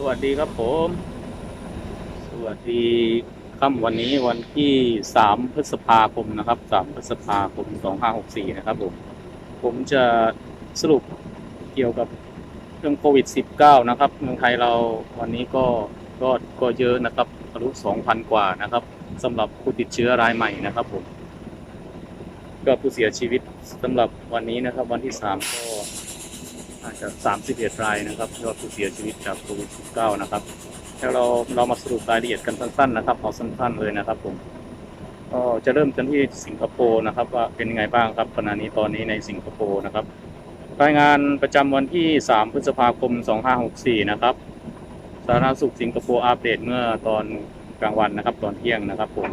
สวัสดีครับผม สวัสดีค่ำวันนี้วันที่สามพฤษภาคมนะครับสามพฤษภาคมสองห้าหกสี่นะครับผม ผมจะสรุปเกี่ยวกับเรื่องโควิด -19 นะครับ เมืองไทยเราวันนี้ก็ก็ก็เยอะนะครับทะลุสองพันกว่านะครับสำหรับผู้ติดเชื้อรายใหม่นะครับผมก็ผู้เสียชีวิตสำหรับวันนี้นะครับ วันที่สามก็ อาจจะ 31 รายนะครับยอดผู้เสียชีวิตจากโควิด -19 นะครับแล้วเราเรามาสรุปรายละเอียดกันสั้นๆนะครับเอาสั้นๆเลยนะครับผมก็จะเริ่มกันที่สิงคโปร์นะครับ ว่าเป็นยังไงบ้างครับขณะนี้ตอนนี้ในสิงคโปร์นะครับ รายงานประจำวันที่ 3 พฤษภาคม 2564 นะครับสาธารณสุขสิงคโปร์อัปเดตเมื่อตอนกลางวันนะครับ ตอนเที่ยงนะครับผม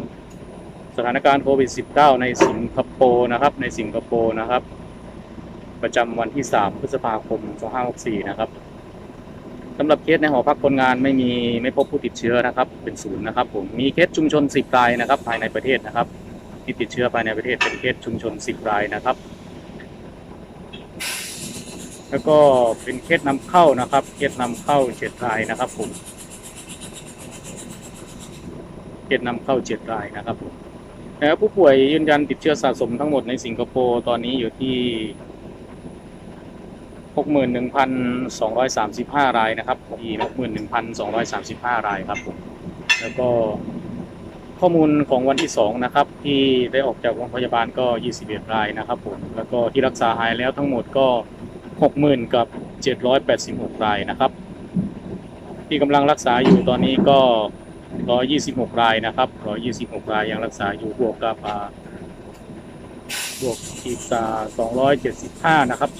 สถานการณ์โควิด -19 ในสิงคโปร์นะครับ ในสิงคโปร์นะครับ ประจำวันที่ 3 พฤษภาคม 2564 นะครับสำหรับเคสในหอพักคนงานไม่มีไม่พบผู้ติดเชื้อนะครับ เป็นศูนย์นะครับ ผมมีเคสชุมชน 10รายนะครับ ภายในประเทศนะครับ ที่ติดเชื้อภายในประเทศเป็นเคสชุมชน 10 รายนะครับ แล้วก็เป็นเคสนำเข้านะครับเคสนำเข้า7รายนะครับผมเคสนำเข้า7รายนะครับผมแล้วผู้ป่วยยืนยันติดเชื้อสะสมทั้งหมดในสิงคโปร์ตอนนี้อยู่ที่ 61,235 รายนะครับที่61,235 รายครับผมแล้วก็ข้อมูลของวันที่ 2 นะครับ ที่ได้ออกจากโรงพยาบาลก็ 21 รายนะครับผมแล้วก็ที่รักษาหายแล้วทั้งหมดก็ 60,000 กับ 786 รายนะครับ ที่กำลังรักษาอยู่ตอนนี้ก็ 126 รายนะครับ 126 รายยังรักษาอยู่บวกกับ บวกอีก275 นะครับ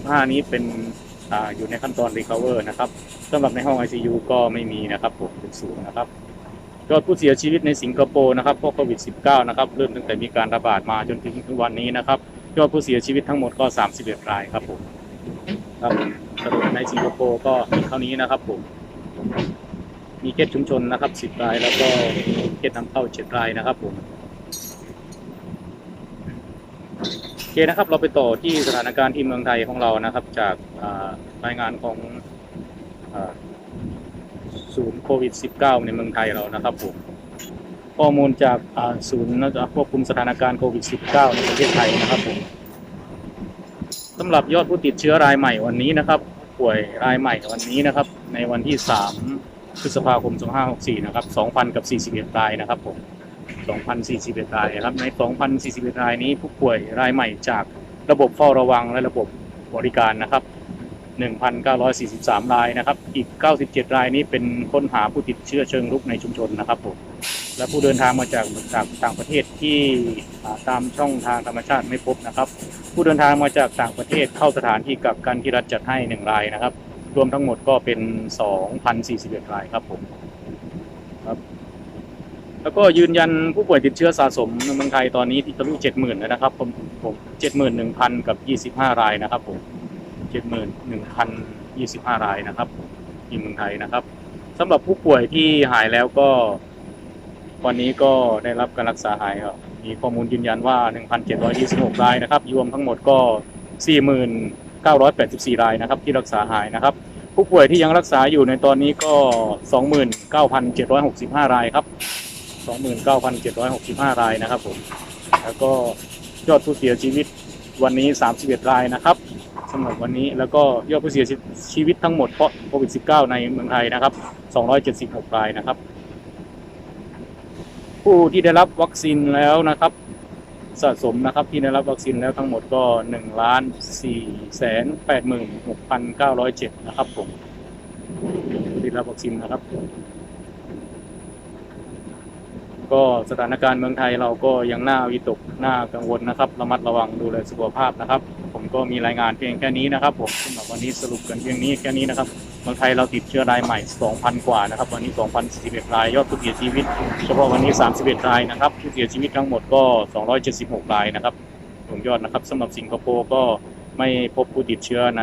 275 นี้เป็นออยู่ในขั้นตอน recover นะครับสำหรับในห้อง ICU ก็ไม่มีนะครับผมเป็นศูนย์นะครับยอดผู้เสียชีวิตในสิงคโปร์นะครับเพราะโควิด -19 นะครับเริ่มตั้งแต่มีการระบาดมาจนถึงทุกวันนี้นะครับยอดผู้เสียชีวิตทั้งหมดก็ 31 รายครับผมครับสรุปในสิงคโปร์ก็มีเท่านี้นะครับผมมีเคสชุมชนนะครับ 10 ราย แล้วก็เคสนำเข้า 7 รายนะครับผม โอเค นะครับ เราไปต่อที่สถานการณ์ที่เมืองไทยของเรานะครับ จากรายงานของศูนย์โควิด -19 ในเมืองไทยเรานะครับผมข้อมูลจากศูนย์ควบคุมสถานการณ์โควิด -19 ในประเทศไทยนะครับผมสำหรับยอดผู้ติดเชื้อรายใหม่วันนี้นะครับ ป่วยรายใหม่วันนี้นะครับ ในวันที่ 3 พฤษภาคม 2564 นะครับ 2,000 กับ 41 รายนะครับผม 2,041 รายนะครับ ใน 2,041 รายนี้ผู้ป่วยรายใหม่จากระบบเฝ้าระวังและระบบบริการนะครับ 1,943 รายนะครับ อีก 97 รายนี้เป็นค้นหาผู้ติดเชื้อเชิงรุกในชุมชนนะครับผม และผู้เดินทางมาจากจากต่างประเทศที่ตามช่องทางธรรมชาติไม่พบนะครับ ผู้เดินทางมาจากต่างประเทศเข้าสถานที่กักกันที่รัฐจัดให้ 1 รายนะครับ รวมทั้งหมดก็เป็น 2,041 รายครับผม แล้วก็ยืนยันผู้ป่วยติดเชื้อสะสมในเมืองไทยตอนนี้ที่ทะลุเจ็ดหมื่นนะครับผมผมเจ็ดหมื่นหนึ่งพันกับยี่สิบห้ารายนะครับผมเจ็ดหมื่นหนึ่งพันยี่สิบห้ารายนะครับที่เมืองไทยนะครับสำหรับผู้ป่วยที่หายแล้วก็วันนี้ก็ได้รับการรักษาหายครับมีข้อมูลยืนยันว่า 1,726 รายนะครับ รวมทั้งหมดก็ 4,984 รายนะครับ ที่รักษาหายนะครับ ผู้ป่วยที่ยังรักษาอยู่ในตอนนี้ก็ 29,765 รายครับ 29,765 รายนะครับผมแล้วก็ยอดผู้เสียชีวิตวันนี้ 31 รายนะครับสำหรับวันนี้แล้วก็ยอดผู้เสียชีวิตทั้งหมดเพราะโควิด -19 ในเมืองไทยนะครับ 276 รายนะครับ ผู้ที่ได้รับวัคซีนแล้วนะครับสะสมนะครับที่ได้รับวัคซีนแล้วทั้งหมดก็1ล้าน4แสน8 6 9 0 7 นะครับผมที่ได้รับวัคซีนนะครับ ก็สถานการณ์เมืองไทยเราก็ยังน่าวิตกน่ากังวลนะครับ ระมัดระวังดูแลสุขภาพนะครับ ผมก็มีรายงานเพียงแค่นี้นะครับ ผมสำหรับวันนี้สรุปกันเพียงนี้แค่นี้นะครับเมืองไทยเราติดเชื้อรายใหม่ 2,000 กว่านะครับ วันนี้ 2,041 ราย ยอดผู้เสียชีวิต เฉพาะวันนี้ 31 รายนะครับผู้เสียชีวิตทั้งหมดก็ 276 รายนะครับรวมยอดนะครับสำหรับสิงคโปร์ก็ไม่พบผู้ติดเชื้อใน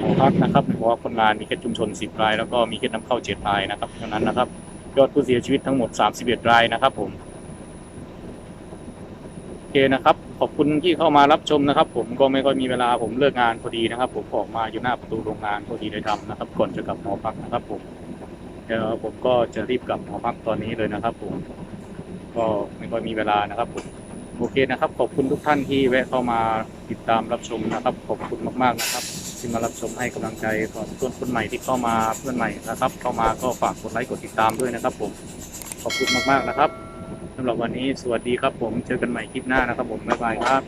หอพักนะครับเพราะว่าคนงานมีแค่ชุมชน 10 ราย แล้วก็มีแค่นำเข้า 7 รายนะครับเท่านั้นนะครับ ยอดผู้เสียชีวิตทั้งหมด 31 รายนะครับผมโอเคนะครับ ขอบคุณที่เข้ามารับชมนะครับ ผมก็ไม่ค่อยมีเวลาผมเลิกงานพอดีนะครับ ผมออกมาอยู่หน้าประตูโรงงานพอดีเลยทำนะครับก่อนจะกลับหอพักนะครับ ผมเดี๋ยวผมก็จะรีบกลับหอพักตอนนี้เลยนะครับ ผมก็ไม่ค่อยมีเวลานะครับผมโอเคนะครับ ขอบคุณทุกท่านที่แวะเข้ามาติดตามรับชมนะครับ ขอบคุณมาก ๆ นะครับ ที่มารับชมให้กำลังใจขอนเพื่อนคนใหม่ที่เข้ามาเพื่อนใหม่นะครับ เข้ามาก็ฝากกดไลค์กดติดตามด้วยนะครับ ผมขอบคุณมากๆนะครับสำหรับวันนี้สวัสดีครับผมเจอกันใหม่คลิปหน้านะครับ ผมบ๊ายบายครับ